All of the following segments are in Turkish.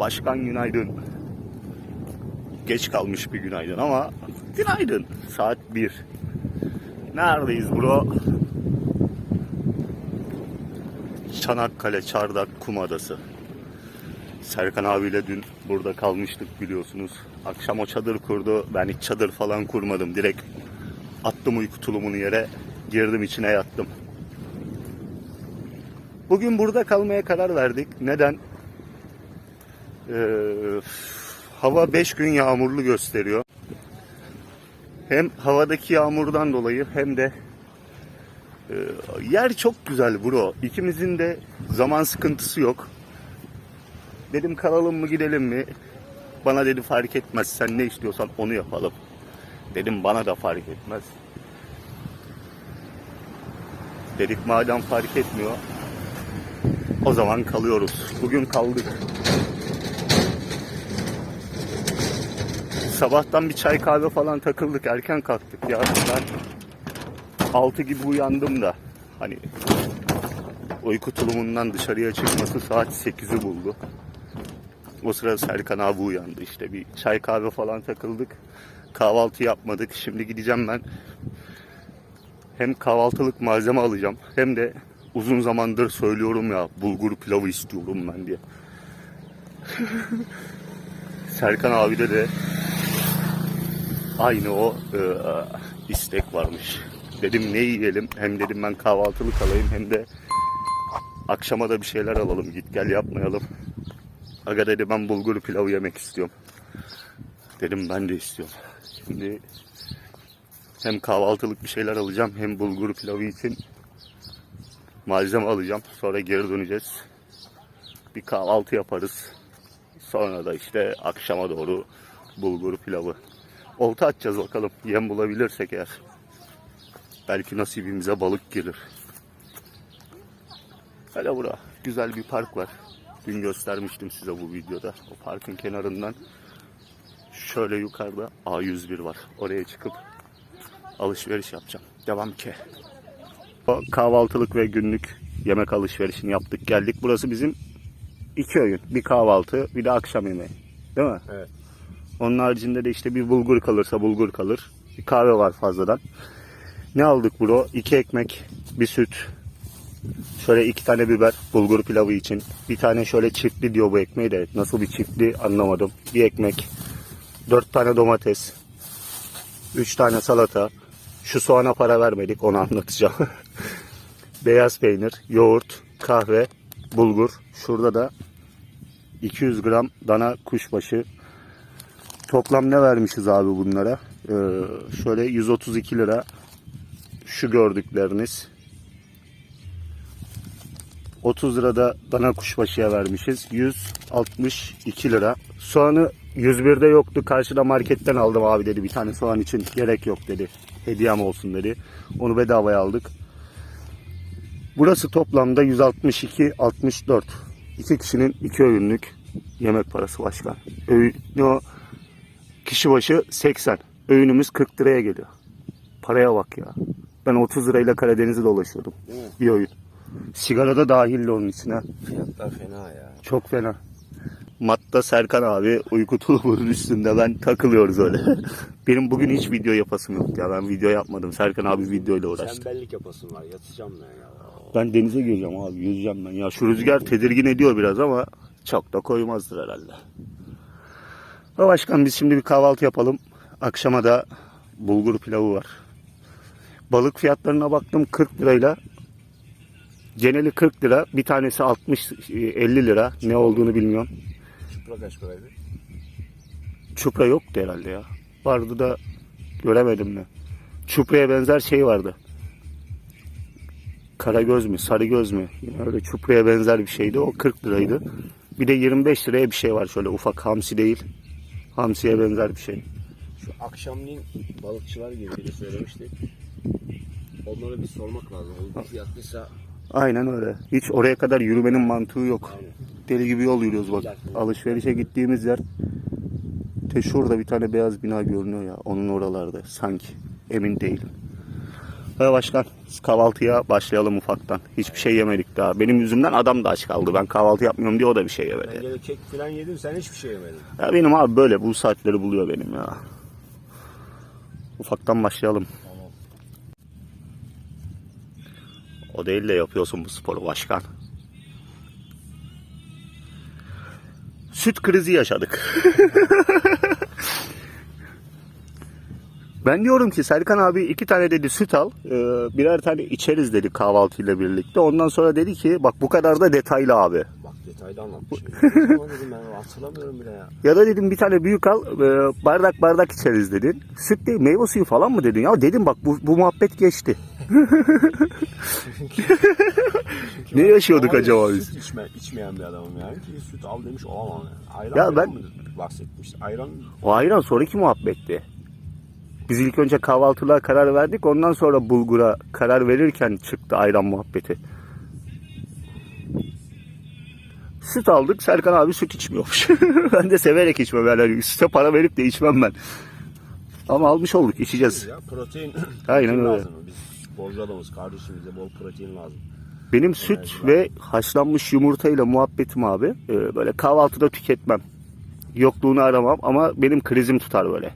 Başkan günaydın. Geç kalmış bir günaydın ama günaydın. Saat 1. Neredeyiz bro? Çanakkale Çardak Kumadası. Serkan abiyle dün burada kalmıştık biliyorsunuz. Akşam o çadır kurdu. Ben hiç çadır falan kurmadım. Direkt attım uyku tulumunu yere. Girdim içine yattım. Bugün burada kalmaya karar verdik. Neden? Ee, hava 5 gün yağmurlu gösteriyor. Hem havadaki yağmurdan dolayı hem de e, yer çok güzel bro. İkimizin de zaman sıkıntısı yok. Dedim kalalım mı gidelim mi? Bana dedi fark etmez. Sen ne istiyorsan onu yapalım. Dedim bana da fark etmez. Dedik madem fark etmiyor. O zaman kalıyoruz. Bugün kaldık. Sabahtan bir çay kahve falan takıldık. Erken kalktık ya. Ben 6 gibi uyandım da. Hani uyku tulumundan dışarıya çıkması saat 8'i buldu. O sırada Serkan abi uyandı işte. Bir çay kahve falan takıldık. Kahvaltı yapmadık. Şimdi gideceğim ben. Hem kahvaltılık malzeme alacağım. Hem de uzun zamandır söylüyorum ya bulgur pilavı istiyorum ben diye. Serkan abide de aynı o e, istek varmış. Dedim ne yiyelim? Hem dedim ben kahvaltılık alayım hem de akşama da bir şeyler alalım. Git gel yapmayalım. Aga dedi ben bulgur pilavı yemek istiyorum. Dedim ben de istiyorum. Şimdi hem kahvaltılık bir şeyler alacağım hem bulgur pilavı için malzeme alacağım. Sonra geri döneceğiz. Bir kahvaltı yaparız. Sonra da işte akşama doğru bulgur pilavı. Olta atacağız bakalım. Yem bulabilirsek eğer. Belki nasibimize balık gelir. Hele bura. Güzel bir park var. Dün göstermiştim size bu videoda. O parkın kenarından şöyle yukarıda A101 var. Oraya çıkıp alışveriş yapacağım. Devam ki. O kahvaltılık ve günlük yemek alışverişini yaptık geldik. Burası bizim iki öğün. Bir kahvaltı bir de akşam yemeği. Değil mi? Evet. Onun haricinde de işte bir bulgur kalırsa bulgur kalır. Bir kahve var fazladan. Ne aldık bro? İki ekmek, bir süt. Şöyle iki tane biber bulgur pilavı için. Bir tane şöyle çiftli diyor bu ekmeği de. Nasıl bir çiftli anlamadım. Bir ekmek. Dört tane domates. Üç tane salata. Şu soğana para vermedik onu anlatacağım. Beyaz peynir, yoğurt, kahve, bulgur. Şurada da 200 gram dana kuşbaşı. Toplam ne vermişiz abi bunlara? Ee, şöyle 132 lira şu gördükleriniz. 30 lira da dana kuşbaşıya vermişiz. 162 lira. Soğanı 101'de yoktu. Karşıda marketten aldım abi dedi. Bir tane soğan için gerek yok dedi. Hediyem olsun dedi. Onu bedavaya aldık. Burası toplamda 162 64. İki kişinin iki öğünlük yemek parası başkan. Öğün, o? Kişi başı 80. Öğünümüz 40 liraya geliyor. Paraya bak ya. Ben 30 lirayla Karadeniz'i dolaşıyordum. Değil mi? Bir öğün. Sigara da dahil onun içine. Fiyatlar fena ya. Çok fena. Matta Serkan abi uyku tulumunun üstünde ben takılıyoruz öyle. Benim bugün hiç video yapasım yok ya. Ben video yapmadım. Serkan abi videoyla uğraştı. Tembellik yapasın var. Yatacağım ben ya. Ben denize gireceğim abi. Yüzeceğim ben. Ya şu rüzgar tedirgin ediyor biraz ama çok da koymazdır herhalde. Başkan biz şimdi bir kahvaltı yapalım. Akşama da bulgur pilavı var. Balık fiyatlarına baktım 40 lirayla. Geneli 40 lira. Bir tanesi 60 50 lira. Ne olduğunu bilmiyorum. Çupra kaç paraydı? Çupra yoktu herhalde ya. Vardı da göremedim mi? Çupra'ya benzer şey vardı. Karagöz mü, sarıgöz mü? Yine öyle çupraya benzer bir şeydi. O 40 liraydı. Bir de 25 liraya bir şey var şöyle ufak hamsi değil. Hamsiye benzer bir şey. Şu akşamleyin balıkçılar gibi biri söylemişti. Onlara bir sormak lazım. O fiyatlıysa Aynen öyle. Hiç oraya kadar yürümenin mantığı yok. Aynen. Deli gibi yol yürüyoruz bak. Alışverişe gittiğimiz yer te şurada bir tane beyaz bina görünüyor ya. Onun oralarda sanki. Emin değilim. Ve başkan kahvaltıya başlayalım ufaktan. Hiçbir şey yemedik daha. Benim yüzümden adam da aç kaldı. Ben kahvaltı yapmıyorum diye o da bir şey Ben yemedi. gene kek falan yedim sen hiçbir şey yemedin. Ya benim abi böyle bu saatleri buluyor benim ya. Ufaktan başlayalım. Tamam. O değil de yapıyorsun bu sporu başkan. Süt krizi yaşadık. ben diyorum ki Serkan abi iki tane dedi süt al. e, Birer tane içeriz dedi kahvaltıyla birlikte. Ondan sonra dedi ki bak bu kadar da detaylı abi. Bak detaylı zaman dedim ben hatırlamıyorum bile ya. Ya da dedim bir tane büyük al e, bardak bardak içeriz dedin. Süt değil meyve suyu falan mı dedin? Ya dedim bak bu, bu muhabbet geçti. ne yaşıyorduk Ama acaba biz? Süt içme, içmeyen bir adamım yani ki süt al demiş olamam yani. Ayran Ya falan ben- mı bahsetmiş. Ayran O ayran sonraki muhabbetti. Biz ilk önce kahvaltılığa karar verdik. Ondan sonra bulgura karar verirken çıktı ayran muhabbeti. Süt aldık. Serkan abi süt içmiyormuş. ben de severek içmem. Yani süte para verip de içmem ben. Ama almış olduk. içeceğiz. ya protein, Aynen öyle. lazım. Biz sporcu adamız kardeşim bize bol protein lazım. Benim süt ve haşlanmış yumurtayla muhabbetim abi. e, Böyle kahvaltıda tüketmem. Yokluğunu aramam ama benim krizim tutar böyle.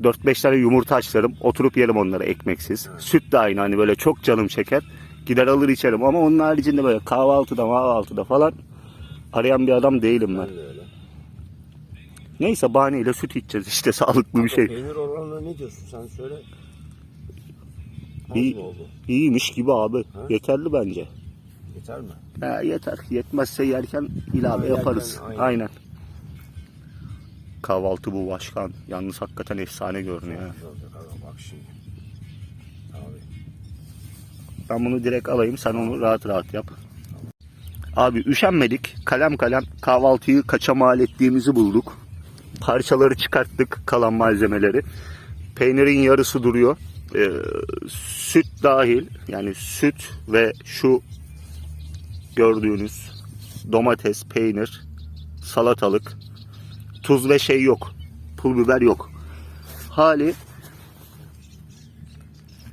4-5 tane yumurta haşlarım. Oturup yerim onları ekmeksiz. Süt de aynı hani böyle çok canım çeker. Gider alır içerim ama onun haricinde böyle kahvaltıda kahvaltıda falan arayan bir adam değilim ben. Neyse bahaneyle süt içeceğiz işte sağlıklı bir şey. Peynir oranına ne diyorsun sen söyle. Az İyi. mı oldu? İyiymiş gibi abi. Ha? Yeterli bence. Yeter mi? Ha, yeter. Yetmezse yerken ilave yaparız. aynen. aynen. Kahvaltı bu başkan. Yalnız hakikaten efsane görünüyor. ha. Güzel olacak abi, Bak şimdi. Abi. Ben bunu direkt alayım. Sen onu rahat rahat yap. Abi üşenmedik. Kalem kalem kahvaltıyı kaça mal ettiğimizi bulduk. Parçaları çıkarttık. Kalan malzemeleri. Peynirin yarısı duruyor. Ee, süt dahil. Yani süt ve şu gördüğünüz domates, peynir, salatalık, tuz ve şey yok. Pul biber yok. Hali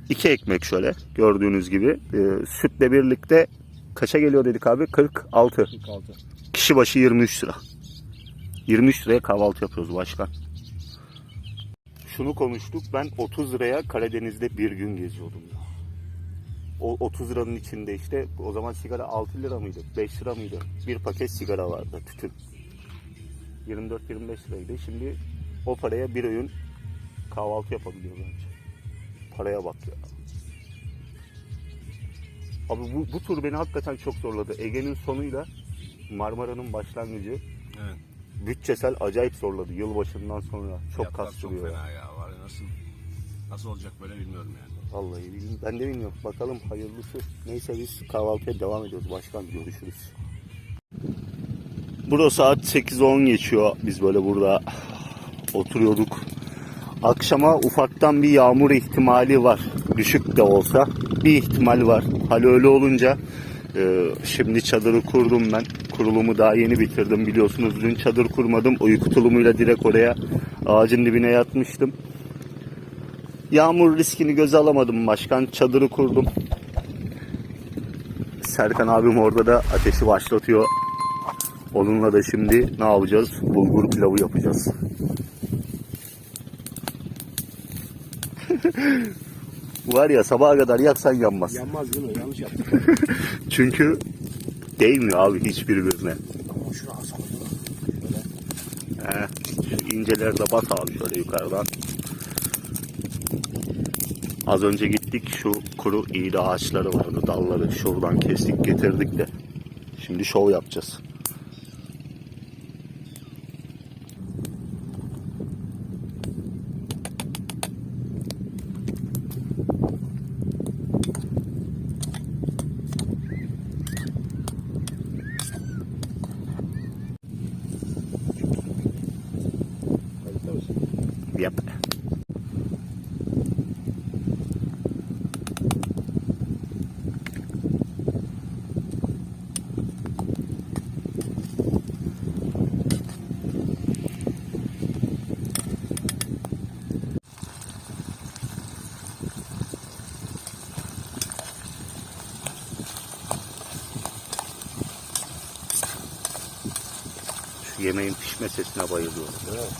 iki ekmek şöyle gördüğünüz gibi. Ee, sütle birlikte kaça geliyor dedik abi? 46. 46. Kişi başı 23 lira. 23 liraya kahvaltı yapıyoruz başkan. Şunu konuştuk. Ben 30 liraya Karadeniz'de bir gün geziyordum ya. O 30 liranın içinde işte o zaman sigara 6 lira mıydı? 5 lira mıydı? Bir paket sigara vardı tütün. 24-25 liraydı. Şimdi o paraya bir öğün kahvaltı yapabiliyor bence. Paraya bak ya. Abi bu, bu tur beni hakikaten çok zorladı. Ege'nin sonuyla Marmara'nın başlangıcı Evet. bütçesel acayip zorladı yılbaşından sonra. Çok Fiyatlar kastırıyor. Çok fena ya. Var ya nasıl nasıl olacak böyle bilmiyorum yani. Vallahi bilmiyorum. ben de bilmiyorum. Bakalım hayırlısı. Neyse biz kahvaltıya devam ediyoruz. Başkan görüşürüz. Burada saat 8-10 geçiyor. Biz böyle burada oturuyorduk. Akşama ufaktan bir yağmur ihtimali var. Düşük de olsa bir ihtimal var. Hal öyle olunca e, şimdi çadırı kurdum ben. Kurulumu daha yeni bitirdim biliyorsunuz. Dün çadır kurmadım. Uyku tulumuyla direkt oraya ağacın dibine yatmıştım. Yağmur riskini göze alamadım başkan. Çadırı kurdum. Serkan abim orada da ateşi başlatıyor. Onunla da şimdi ne yapacağız? Bulgur pilavı yapacağız. Var ya sabaha kadar yaksan yanmaz. Yanmaz değil mi? Yanlış yaptım. Çünkü değmiyor abi hiçbirbirine. Ama şunu az. He, şu inceleri de bas abi şöyle yukarıdan. Az önce gittik şu kuru iğde ağaçları vardı dalları şuradan kestik getirdik de. Şimdi şov yapacağız. Yemeğin pişme sesine bayılıyorum. Evet.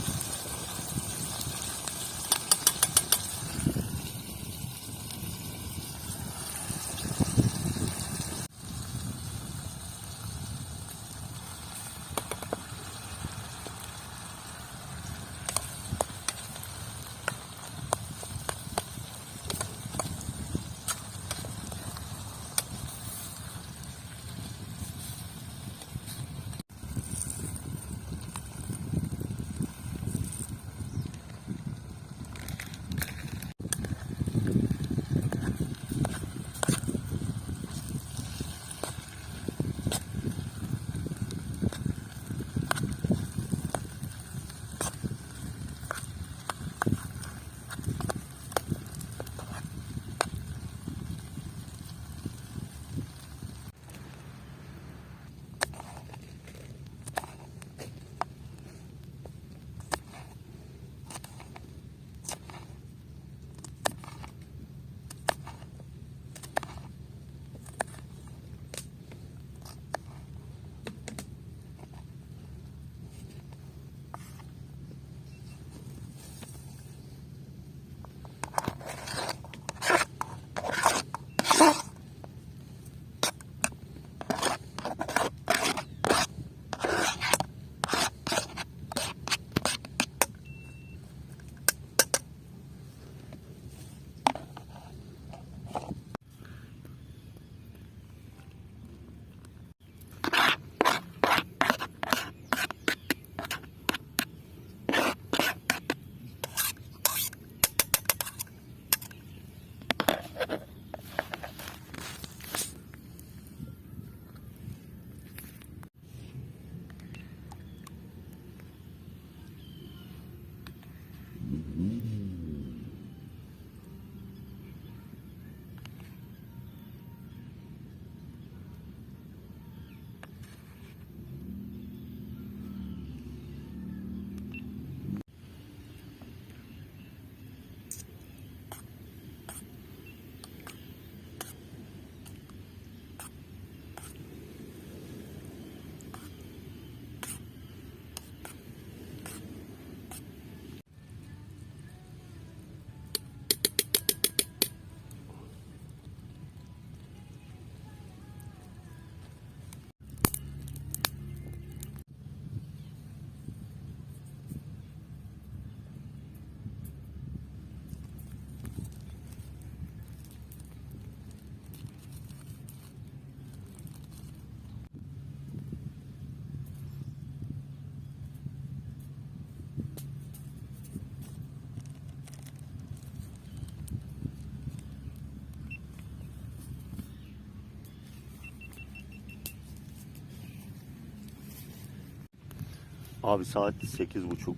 Abi saat 8.30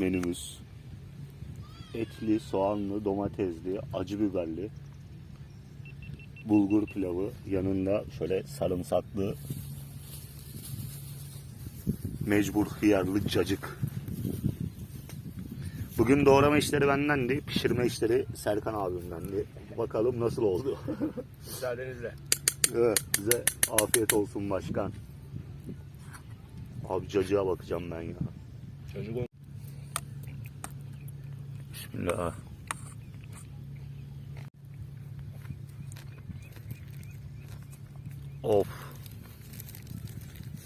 menümüz etli, soğanlı, domatesli, acı biberli bulgur pilavı yanında şöyle sarımsaklı mecbur hıyarlı cacık. Bugün doğrama işleri bendendi, pişirme işleri Serkan abimdendi. Bakalım nasıl oldu. Müsaadenizle. Evet, bize afiyet olsun başkan. Abi cacığa bakacağım ben ya. Çocuk Bismillah. Of.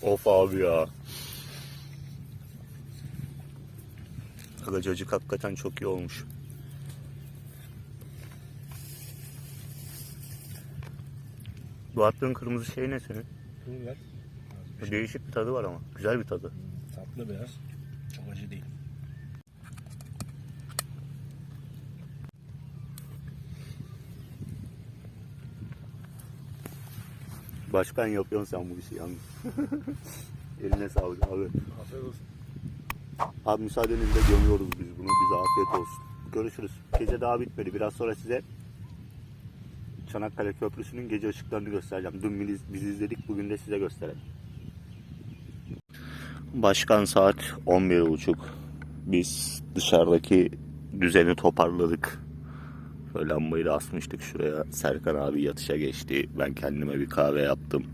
Of abi ya. Aga cacık hakikaten çok iyi olmuş. Bu attığın kırmızı şey ne senin? Pul ver. Değişik bir tadı var ama. Güzel bir tadı. Tatlı biraz. Çok acı değil. Başkan yapıyorsun sen bu işi yalnız. Eline sağlık abi. Afiyet olsun. Abi müsaadenizle gömüyoruz biz bunu. Bize afiyet olsun. Görüşürüz. Gece daha bitmedi. Biraz sonra size Çanakkale Köprüsü'nün gece ışıklarını göstereceğim. Dün biz, biz izledik. Bugün de size gösterelim. Başkan saat 11.30. Biz dışarıdaki düzeni toparladık. Şöyle lambayı da asmıştık şuraya. Serkan abi yatışa geçti. Ben kendime bir kahve yaptım.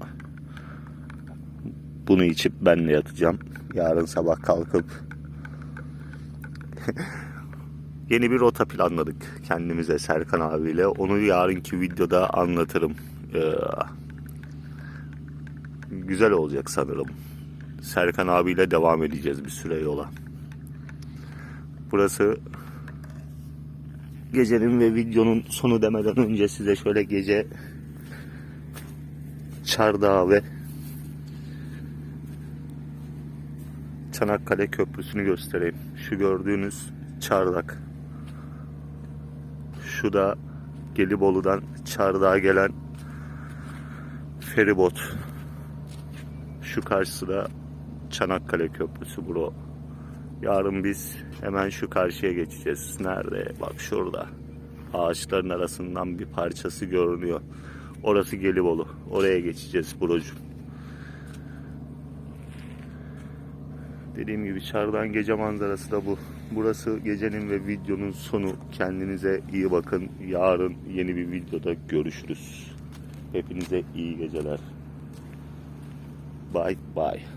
Bunu içip ben de yatacağım. Yarın sabah kalkıp yeni bir rota planladık kendimize Serkan abiyle. Onu yarınki videoda anlatırım. Ee, güzel olacak sanırım. Serkan abiyle devam edeceğiz bir süre yola. Burası gecenin ve videonun sonu demeden önce size şöyle gece Çardağı ve Çanakkale Köprüsü'nü göstereyim. Şu gördüğünüz çardak. Şu da Gelibolu'dan Çardak'a gelen feribot. Şu karşısı da Çanakkale Köprüsü bro. Yarın biz hemen şu karşıya geçeceğiz. Nerede? Bak şurada. Ağaçların arasından bir parçası görünüyor. Orası Gelibolu. Oraya geçeceğiz brocum. Dediğim gibi Çardan gece manzarası da bu. Burası gecenin ve videonun sonu. Kendinize iyi bakın. Yarın yeni bir videoda görüşürüz. Hepinize iyi geceler. Bye bye.